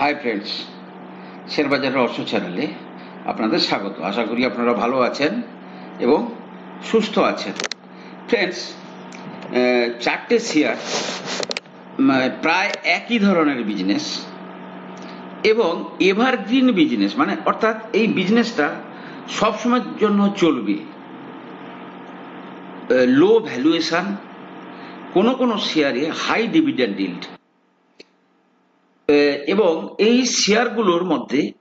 Hi friends শেয়ারবাজার রহস্য চ্যানেলে আপনাদের স্বাগত। আশা করি আপনারা ভালো আছেন এবং সুস্থ আছেন। ফ্রেন্ডস চারটে শেয়ার প্রায় একই ধরনের বিজনেস এবং এভারগ্রিন বিজনেস মানে অর্থাৎ এই বিজনেসটা সবসময়ের জন্য চলবে। লো ভ্যালুয়েশান কোনো কোনো শেয়ারে হাই ডিভিডেন্ড ইল্ড এবং এই শেয়ারগুলোর মধ্যে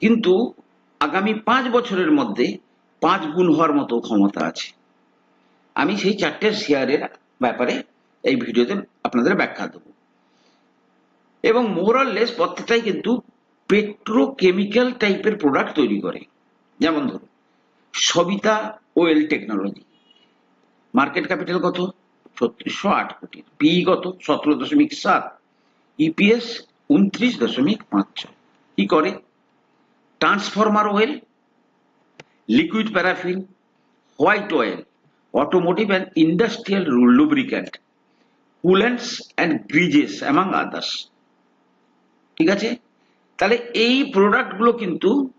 কিন্তু আগামী পাঁচ বছরের মধ্যে পাঁচ গুণ হওয়ার মতো ক্ষমতা আছে। আমি সেই চারটে শেয়ারের ব্যাপারে এই ভিডিওতে আপনাদের ব্যাখ্যা দেবো। এবং মোরাললেস প্রত্যেকটাই কিন্তু পেট্রোকেমিক্যাল টাইপের প্রোডাক্ট তৈরি করে। যেমন ধরুন, Savita oil technology market capital কত? ছত্রিশশো আট কোটি। পি কত? সতেরো দশমিক সাত। ইপিএস উনত্রিশ দশমিক পাঁচ ছয়। কি করে? Transformer oil, liquid paraffin, white oil automotive and industrial lubricant coolants and greases among others ঠিক আছে? তাহলে এই প্রোডাক্টগুলো কিন্তু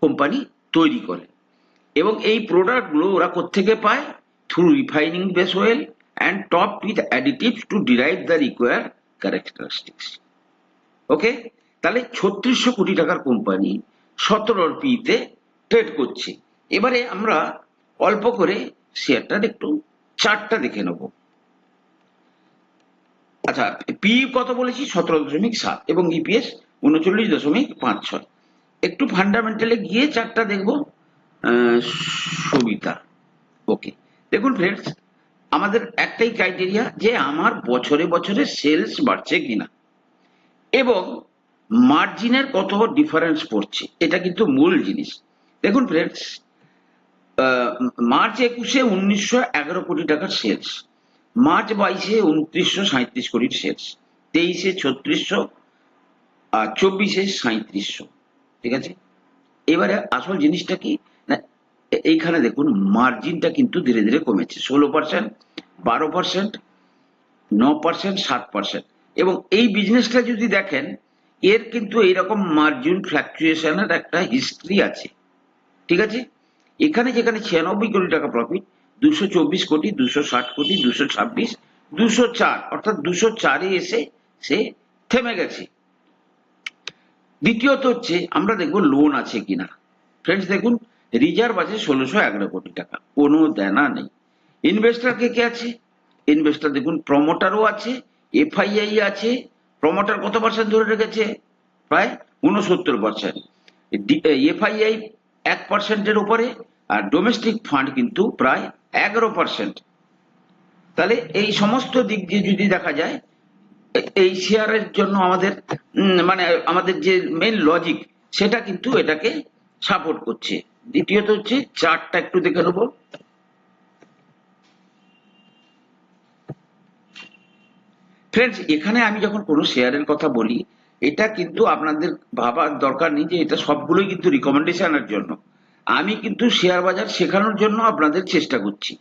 কোম্পানি তৈরি করে। এবং এই প্রোডাক্টগুলো ওরা কোত্থেকে পায়? Through refining base oil and top with additives to derive the require characteristics okay তাহলে ছত্রিশশো কোটি টাকার কোম্পানি সতেরো পিতে ট্রেড করছে। এবারে আমরা অল্প করে শেয়ারটার একটু চারটা দেখে নেব। আচ্ছা পি কত বলেছি? সতেরো দশমিক সাত এবং ইপিএস উনচল্লিশ দশমিক পাঁচ ছয়। একটু ফান্ডামেন্টালে গিয়ে চারটা দেখব সুবিধা। ওকে দেখুন ফ্রেন্ডস আমাদের একটাই ক্রাইটেরিয়া যে আমার বছরে বছরে সেলস বাড়ছে কিনা। এবং মার্জিনের কত ডিফারেন্স পড়ছে, এটা কিন্তু মূল জিনিস। দেখুন ফ্রেন্ডস মার্চ একুশে উনিশশো এগারো কোটি টাকার সেলস মার্চ বাইশে উনত্রিশশো সাঁত্রিশ কোটির সেলস তেইশে ছত্রিশশো, আর চব্বিশে সাঁত্রিশশো ঠিক আছে? এবারে আসল জিনিসটা কি? এইখানে দেখুন মার্জিনটা কিন্তু ধীরে ধীরে কমেছে। ষোলো পার্সেন্ট বারো পার্সেন্ট ন পার্সেন্ট সাত পার্সেন্ট এবং এই বিজনেসটা যদি দেখেন, এর কিন্তু এইরকম মার্জিন ফ্ল্যাকচুয়েশনের একটা হিস্ট্রি আছে। ঠিক আছে? এখানে যেখানে ছিয়ানব্বই কোটি টাকা প্রফিট দুশো চব্বিশ কোটি, দুশো ষাট কোটি, দুশো ছাব্বিশ, দুশো চার, অর্থাৎ দুশো চারে এসে সে থেমে গেছে। দ্বিতীয়ত হচ্ছে, আমরা দেখব লোন আছে কিনা। ফ্রেন্ডস দেখুন রিজার্ভ আছে ষোলোশো এগারো কোটি টাকা। কোনো দেনা নেই। ইনভেস্টার কে কে আছে? ইনভেস্টার দেখুন প্রমোটারও আছে এফআইআই আছে। প্রমোটার কত পার্সেন্ট ধরে রেখেছে? প্রায় উনসত্তর পার্সেন্ট এফআইআই এক পার্সেন্টের উপরে আর ডোমেস্টিক ফান্ড কিন্তু প্রায় এগারো পার্সেন্ট তাহলে এই সমস্ত দিক দিয়ে যদি দেখা যায়, এই শেয়ারের জন্য আমাদের মানে আমাদের যে মেন লজিক সেটা কিন্তু এটাকে সাপোর্ট করছে। দ্বিতীয়ত হচ্ছে চারটা একটু দেখে নেব। ফ্রেন্ডস এখানে আমি যখন কোনো শেয়ারের কথা বলি, এটা কিন্তু আপনাদের ভাবার দরকার নেই যে এটা সবগুলোই কিন্তু রিকমেন্ডেশনের জন্য। আমি কিন্তু শেয়ার বাজার শেখানোর জন্য আপনাদের চেষ্টা করছি।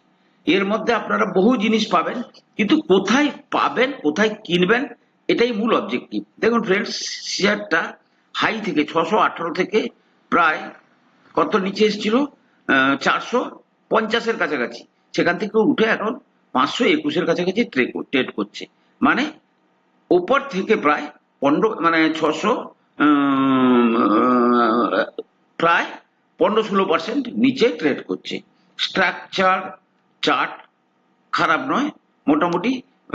এর মধ্যে আপনারা বহু জিনিস পাবেন, কিন্তু কোথায় পাবেন, কোথায় কিনবেন, এটাই মূল অবজেক্টিভ দেখুন ফ্রেন্ডস শেয়ারটা হাই থেকে, ছশো আঠারো থেকে প্রায় কত নিচে এসেছিল চারশো পঞ্চাশের কাছাকাছি। সেখান থেকে উঠে এখন পাঁচশো একুশের কাছাকাছি ট্রেড করছে। মানে ওপর থেকে প্রায় পনেরো মানে ছশো প্রায় পনেরো ষোলো পার্সেন্ট নিচে ট্রেড করছে। স্ট্রাকচার চার্ট খারাপ নয়, মোটামুটি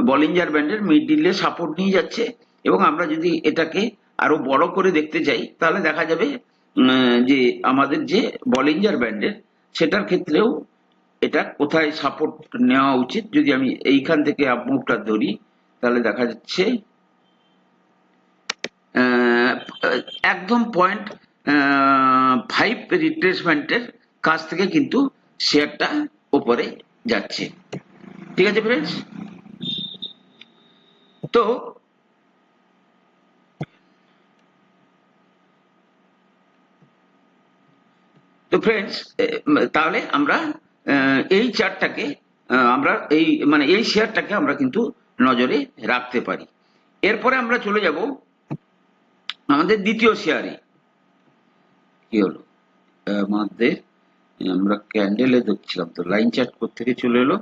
বলিঞ্জার ব্যান্ডের মিডিলে সাপোর্ট নিয়ে যাচ্ছে। এবং আমরা যদি এটাকে আরও বড় করে দেখতে চাই, তাহলে দেখা যাবে যে আমাদের যে বলিঞ্জার ব্যান্ডের সেটার ক্ষেত্রেও এটা কোথায় সাপোর্ট নেওয়া উচিত? যদি আমি এইখান থেকে আপমুভটা ধরি, তাহলে দেখা যাচ্ছে একদম পয়েন্ট ফাইভ রিট্রেসমেন্টের কাছ থেকে কিন্তু শেয়ারটা ওপরে যাচ্ছে। ঠিক আছে, ফ্রেন্ডস? তো তো ফ্রেন্ডস তাহলে আমরা এই চারটাকে আমরা এই মানে এই শেয়ারটাকে আমরা কিন্তু নজরে রাখতে পারি। এরপরে আমরা চলে যাব আমাদের দ্বিতীয় শেয়ারে কি হলো? আমাদের আমরা ক্যান্ডেলে দেখছিলাম তো লাইন চার্ট থেকে চলে এলো?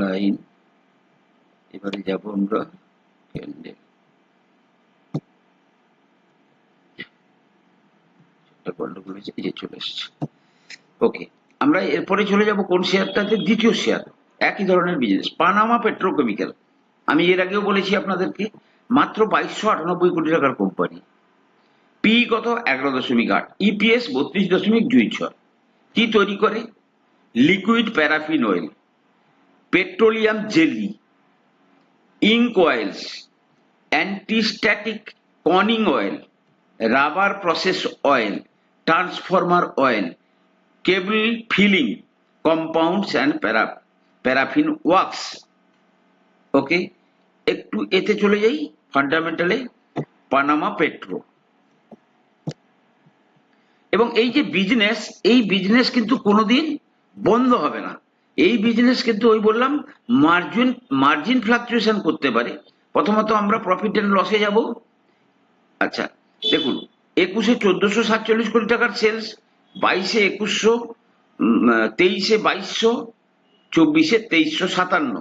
লাইন এবারে যাব আমরা ক্যান্ডেল গন্ডগোল হয়েছে এই যে চলে এসছে। ওকে আমরা এরপরে চলে যাব কোন শেয়ারটাতে দ্বিতীয় শেয়ার একই ধরনের বিজনেস পানামা পেট্রোকেমিক্যাল আমি এর আগেও বলেছি আপনাদেরকে, মাত্র বাইশশো আটানব্বই কোটি টাকার কোম্পানি পি কত? এগারো দশমিক আট। ইপিএস বত্রিশ দশমিক দুই ছয়। কি তৈরি করে? Liquid paraffin oil petroleum jelly ink oils antistatic coning oil rubber process oil transformer oil cable filling compounds and para paraffin wax okay একটু এতে চলে যাই ফান্ডামেন্টালে পানামা পেট্রো এবং এই যে বিজনেস এই বিজনেস কিন্তু কোনোদিন বন্ধ হবে না। এই বিজনেস কিন্তু ওই বললাম মার্জিন মার্জিন ফ্লাকচুয়েশন করতে পারে। প্রথমত আমরা প্রফিট এন্ড লসে যাব। আচ্ছা দেখুন একুশে চোদ্দশো সাতচল্লিশ কোটি টাকার সেলস বাইশে একুশশো তেইশে বাইশশো, চব্বিশে তেইশশো সাতান্ন।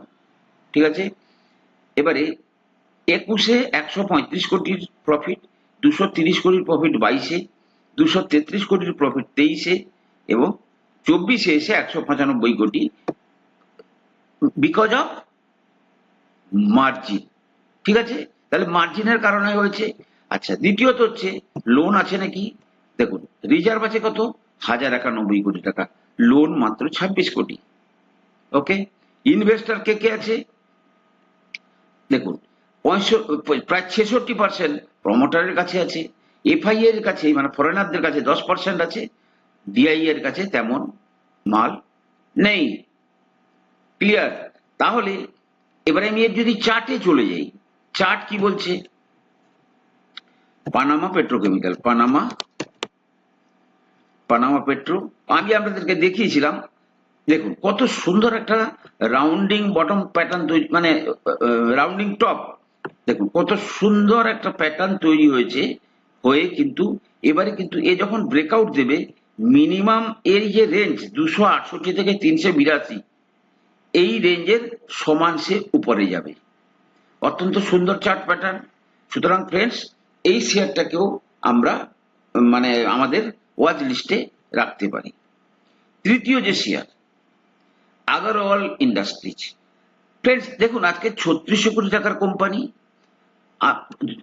ঠিক আছে? এবারে একুশে একশো পঁয়ত্রিশ কোটির প্রফিট দুশো তিরিশ কোটির প্রফিট বাইশে, দুশো তেত্রিশ কোটির প্রফিট তেইশে, এবং চব্বিশে এসে একশো পঁচানব্বই কোটি বিকজ অফ মার্জিন ঠিক আছে? তাহলে মার্জিনের কারণে হয়েছে আচ্ছা দ্বিতীয়ত হচ্ছে লোন আছে নাকি? দেখুন রিজার্ভ আছে কত? হাজার একানব্বই কোটি টাকা। লোন মাত্র ছাব্বিশ কোটি। ওকে? ইনভেস্টার কে কে আছে? দেখুন প্রায় ছেষট্টি পার্সেন্ট প্রমোটারের কাছে আছে এফআই এর কাছে মানে ফরেনারদের কাছে দশ পার্সেন্ট আছে ডিআই এর কাছে তেমন মাল নেই। ক্লিয়ার তাহলে, এবারে আমি এর যদি চার্টে চলে যাই চার্ট কি বলছে? Panama petrochemical Panama Panama petro আমি আপনাদেরকে দেখিয়েছিলাম, দেখুন, কত সুন্দর একটা রাউন্ডিং বটম প্যাটার্ন তৈরি মানে রাউন্ডিং টপ দেখুন, কত সুন্দর একটা প্যাটার্ন তৈরি হয়েছে, হয়ে কিন্তু, এবারে কিন্তু এ যখন ব্রেকআউট দেবে মিনিমাম এর যে রেঞ্জ দুশো আটষট্টি থেকে তিনশো বিরাশি, এই রেঞ্জের সমান সে উপরে যাবে। অত্যন্ত সুন্দর চার্ট প্যাটার্ন সুতরাং ফ্রেন্ডস এই শেয়ারটাকেও আমরা মানে আমাদের ওয়াচ লিস্টে রাখতে পারি। তৃতীয় যে শেয়ার আগরওয়াল ইন্ডাস্ট্রিজ ফ্রেন্ডস দেখুন, আজকে ছত্রিশশো কোটি টাকার কোম্পানি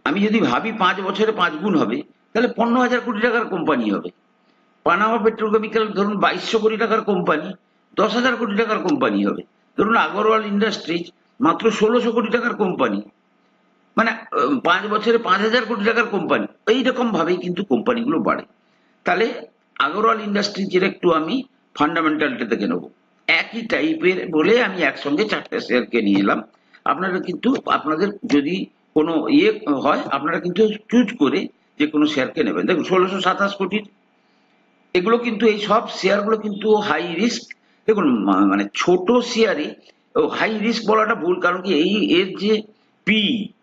আমি যদি ভাবি পাঁচ বছরে পাঁচ গুণ হবে, তাহলে পনেরো হাজার কোটি টাকার কোম্পানি হবে। পানামা পেট্রোকেমিক্যাল ধরুন, বাইশশো কোটি টাকার কোম্পানি দশ হাজার কোটি টাকার কোম্পানি হবে। ধরুন আগরওয়াল ইন্ডাস্ট্রিজ মাত্র ষোলোশো কোটি টাকার কোম্পানি মানে পাঁচ বছরে পাঁচ হাজার কোটি টাকার কোম্পানি এইরকম ভাবেই কিন্তু কোম্পানিগুলো বাড়ে। তাহলে আগরওয়াল ইন্ডাস্ট্রিজের একটু আমি ফান্ডামেন্টালটা দেখে নেব। একই টাইপের বলে আমি একসঙ্গে চারটে শেয়ারকে নিয়ে এলাম। আপনারা কিন্তু, আপনাদের যদি কোনো ইয়ে হয়, আপনারা কিন্তু চুজ করে যে কোনো শেয়ারকে নেবেন। দেখুন, ষোলোশো সাতাশ কোটির, এগুলো কিন্তু এই সব শেয়ারগুলো কিন্তু হাই রিস্ক দেখুন মানে ছোট শেয়ারে হাই রিস্ক বলাটা ভুল, কারণ কি এই এর যে পি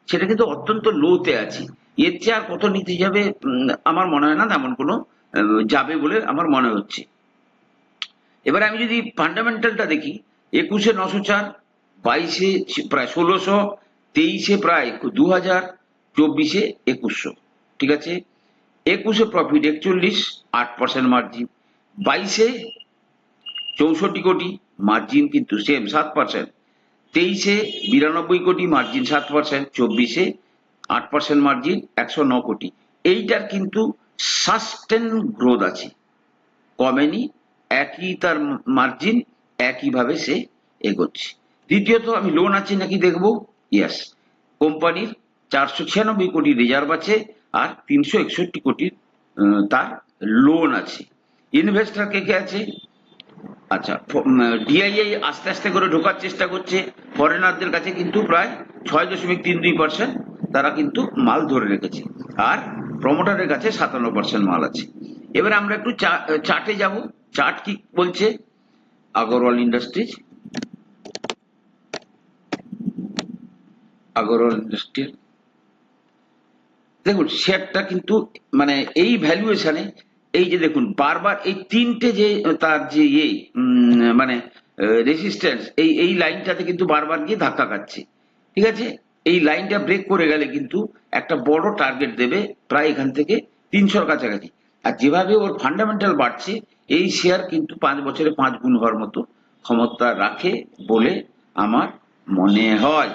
সেটা কিন্তু অত্যন্ত লোতে আছে। এর চেয়ে আর কত নিতে যাবে আমার মনে হয় না, তেমন কোনো যাবে বলে আমার মনে হচ্ছে। এবার আমি যদি ফান্ডামেন্টালটা দেখি, একুশে নশো চার, বাইশে প্রায় ষোলোশো, তেইশে প্রায় দু হাজার চব্বিশে একুশশো, ঠিক আছে? একুশে প্রফিট একচল্লিশ, আট পার্সেন্ট মার্জিন বাইশে চৌষট্টি কোটি মার্জিন কিন্তু সেম সাত পার্সেন্ট তেইশে বিরানব্বই কোটি মার্জিন সাত পার্সেন্ট চব্বিশে আট পার্সেন্ট মার্জিন একশো ন কোটি। এইটার কিন্তু সাস্টেন গ্রোথ আছে। কমেনি, একই তার মার্জিন একইভাবে সে এগোচ্ছে। দ্বিতীয়ত, আমি লোন আছে নাকি দেখব? ইয়াস কোম্পানির চারশো ছিয়ানব্বই কোটি রিজার্ভ আছে আর তিনশো একষট্টি কোটির তার লোন আছে। ইনভেস্টার কে কে আছে? আচ্ছা ডিআইআই আস্তে আস্তে করে ঢোকার চেষ্টা করছে। ফরেনারদের কাছে কিন্তু প্রায় ছয় দশমিক তিন দুই পার্সেন্ট তারা কিন্তু মাল ধরে রেখেছে। আর প্রমোটারের কাছে সাতান্ন পার্সেন্ট মাল আছে। এবার আমরা একটু চার্টে যাব। চার্ট কি বলছে? আগরওয়াল ইন্ডাস্ট্রিজ আগরওয়াল ইন্ডাস্ট্রিজ দেখুন শেয়ারটা কিন্তু মানে এই ভ্যালুয়েশনে এই যে দেখুন, বারবার এই তিনটে যে তার যে ইয়ে মানে রেজিস্ট্যান্স এই এই লাইনটাতে কিন্তু বারবার গিয়ে ধাক্কা খাচ্ছে। ঠিক আছে? এই লাইনটা ব্রেক করে গেলে কিন্তু একটা বড় টার্গেট দেবে প্রায় এখান থেকে তিনশোর কাছাকাছি। আর যেভাবে ওর ফান্ডামেন্টাল বাড়ছে, এই শেয়ার কিন্তু পাঁচ বছরে পাঁচ গুণ হওয়ার মতো ক্ষমতা রাখে বলে আমার মনে হয়।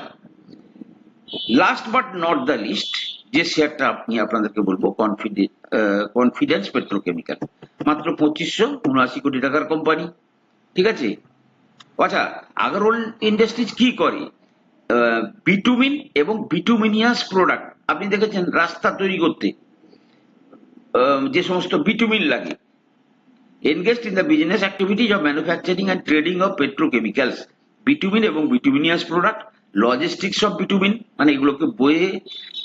Last but not the least যে শেয়ারটা আপনি আপনাদেরকে বলব কনফিডেন্স পেট্রোকেমিক্যাল মাত্র পঁচিশশো উনআশি কোটি টাকার কোম্পানি ঠিক আছে? আচ্ছা আগরওয়াল ইন্ডাস্ট্রিজ কি করে? বিটুমিন এবং বিটুমিনিয়াস প্রোডাক্ট আপনি দেখেছেন রাস্তা তৈরি করতে। যে সমস্ত বিটুমিন লাগে। engaged in the business activities of manufacturing and trading of petrochemicals bitumen এবং bituminous product logistics of bitumen মানে এগুলোকে বয়ে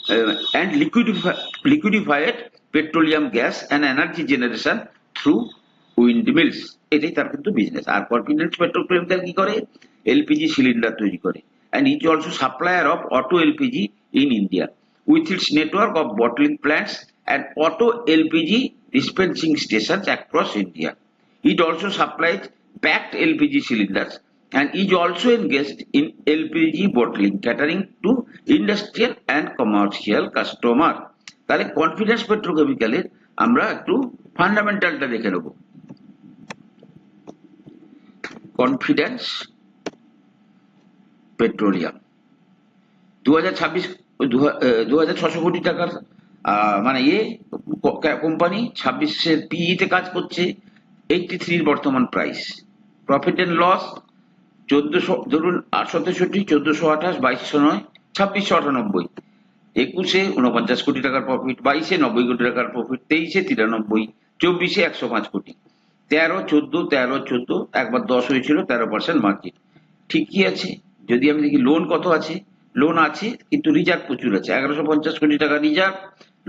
and liquidify liquefied petroleum gas and energy generation through windmills এটাই তার কিন্তু বিজনেস আর কনফিডেন্স পেট্রোকেমিক্যাল কি করে এলপিজি সিলিন্ডার তৈরি করে and is also supplier of auto LPG in India with its network of bottling plants and auto LPG dispensing stations across India. It also supplies packed LPG cylinders and is also engaged in LPG bottling, catering to industrial and commercial customer. তাহলে confidence পেট্রোকেমিক্যালের আমরা একটু ফান্ডামেন্টালটা দেখে নেব। Confidence petroleum দু হাজার ছাব্বিশ দু হাজার ছশো কোটি টাকার মানে ইয়ে কোম্পানি ছাব্বিশের পিইতে কাজ করছে এইটটি থ্রির বর্তমান প্রাইস প্রফিট এন্ড লস চোদ্দশো, ধরুন আটশো তেষট্টি, চোদ্দশো আঠাশ, বাইশশো নয়, ছাব্বিশশো আটানব্বই। একুশে উনপঞ্চাশ কোটি টাকার প্রফিট বাইশে নব্বই কোটি টাকার প্রফিট তেইশে তিরানব্বই, চব্বিশে একশো পাঁচ কোটি। তেরো, চোদ্দ তেরো, চোদ্দ, একবার দশ হয়েছিল, তেরো পার্সেন্ট মার্কেট ঠিকই আছে, যদি আমি দেখি লোন কত আছে? লোন আছে, কিন্তু রিজার্ভ প্রচুর আছে, এগারোশো পঞ্চাশ কোটি টাকা রিজার্ভ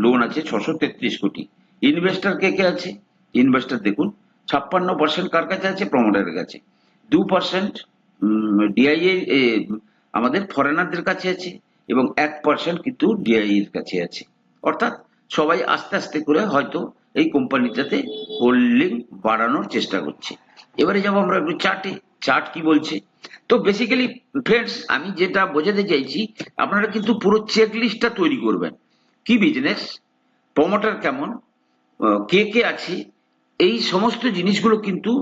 লোন আছে ছশো তেত্রিশ কোটি। ইনভেস্টার কে কে আছে? ইনভেস্টার দেখুন, ছাপ্পান্ন পার্সেন্ট কার কাছে আছে? প্রমোটারের কাছে। দু পার্সেন্ট ডিআইএ আমাদের ফরেনারদের কাছে আছে এবং এক পার্সেন্ট কিন্তু ডিআই এর কাছে আছে। অর্থাৎ সবাই আস্তে আস্তে করে হয়তো এই কোম্পানিটাতে হোল্ডিং বাড়ানোর চেষ্টা করছে। এবারে যাব আমরা একটু চার্টে চার্ট কি বলছে? তো বেসিক্যালি ফ্রেন্ডস আমি যেটা বোঝাতে চাইছি, আপনারা কিন্তু পুরো চেক লিস্টটা তৈরি করবেন। কি বিজনেস প্রমোটার কেমন? কে কে আছে? এই সমস্ত জিনিসগুলো কিন্তু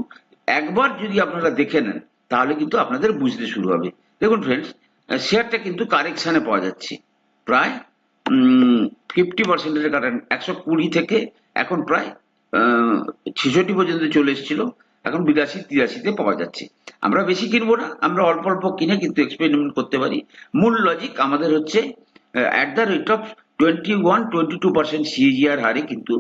একবার যদি আপনারা দেখে নেন তাহলে কিন্তু আপনাদের বুঝতে শুরু হবে। দেখুন ফ্রেন্ডস শেয়ারটা কিন্তু কারেকশানে পাওয়া যাচ্ছে। প্রায় ফিফটি পার্সেন্টের কারণ একশো কুড়ি থেকে এখন প্রায় ছেষট্টি পর্যন্ত চলে এসেছিল। এখন বিরাশি, তিরাশিতে পাওয়া যাচ্ছে। আমরা বেশি কিনবো না, আমরা অল্প অল্প কিনে কিন্তু এক্সপেরিমেন্ট করতে পারি। মূল লজিক আমাদের হচ্ছে at the rate of twenty one twenty two percent CAGR হারে কিন্তু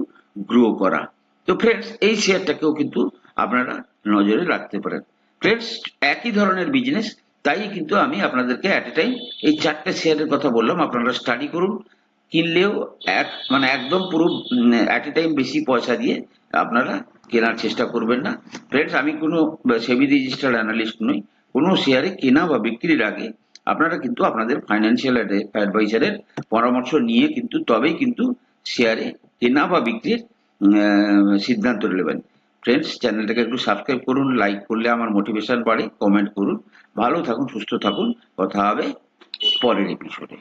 গ্রো করা। তো ফ্রেন্ডস এই শেয়ারটাকেও কিন্তু আপনারা নজরে রাখতে পারেন। ফ্রেন্ডস একই ধরনের বিজনেস তাই কিন্তু আমি আপনাদেরকে অ্যাট এ টাইম এই চারটে শেয়ারের কথা বললাম। আপনারা স্টাডি করুন, কিনলেও এক মানে একদম পুরো অ্যাট এ টাইম বেশি পয়সা দিয়ে আপনারা কেনার চেষ্টা করবেন না। ফ্রেন্ডস আমি কোনো সেবি রেজিস্টার্ড অ্যানালিস্ট নই, কোনো শেয়ারে কেনা বা বিক্রির আগে আপনারা কিন্তু আপনাদের ফাইন্যান্সিয়াল অ্যাডভাইজারের পরামর্শ নিয়ে কিন্তু তবেই কিন্তু শেয়ারে কেনা বা বিক্রির সিদ্ধান্ত নেবেন। ফ্রেন্ডস চ্যানেলটাকে একটু সাবস্ক্রাইব করুন লাইক করলে আমার মোটিভেশন বাড়ে কমেন্ট করুন। ভালো থাকুন, সুস্থ থাকুন। কথা হবে পরের এপিসোডে